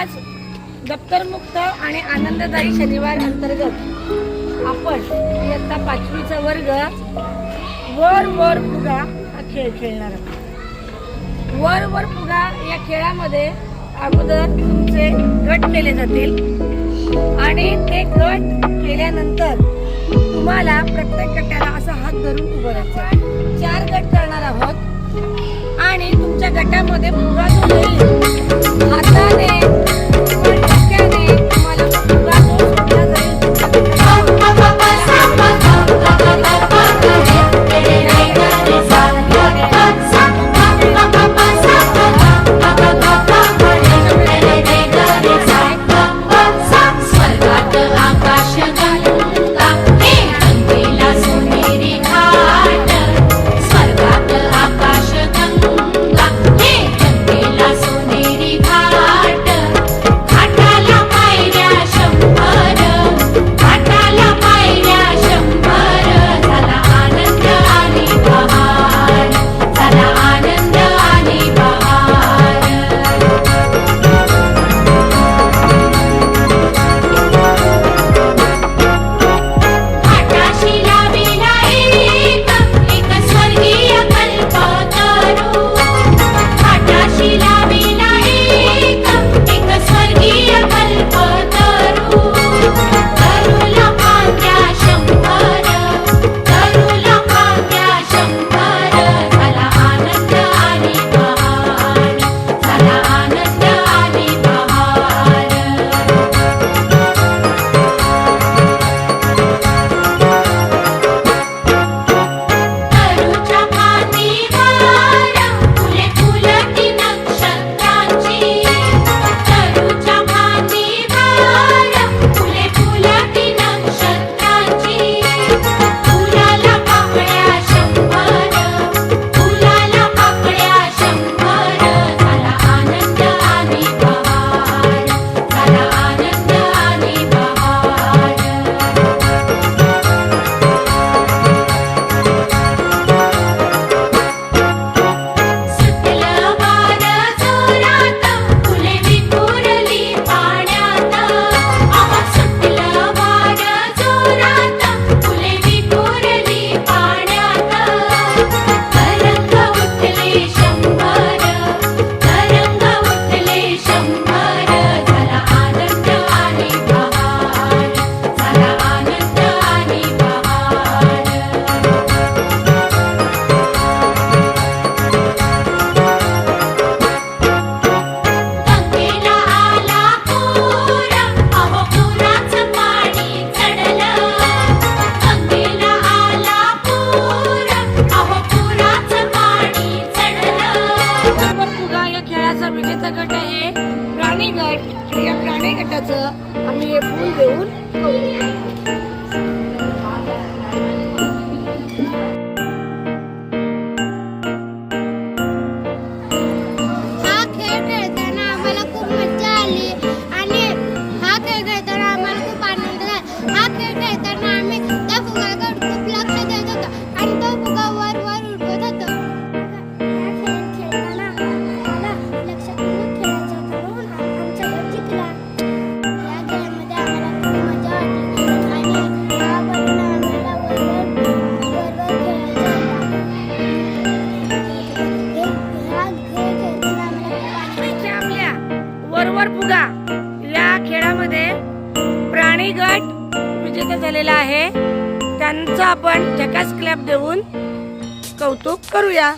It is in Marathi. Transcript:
आज दप्तरमुक्त आणि आनंददायी शनिवार अंतर्गत आपण इयत्ता पाचवीचा वर्ग वर वर फुगा हा खेळ खेळणार आहोत. वर वर फुगा या खेळामध्ये अगोदर तुमचे गट केले जातील. आणि ते गट केल्यानंतर तुम्हाला प्रत्येक गटाला असा हात धरून उभं राहायचं चार गट करणार आहोत. आणि तुमच्या गटामध्ये फुगा जो हाताने गट आहे. प्राणी गट या प्राणी गटाचं आम्ही हे फूल देऊन या खेळामध्ये प्राणी गट विजेता झालेला आहे. त्यांचं आपण झकास क्लॅप देऊन कौतुक करूया.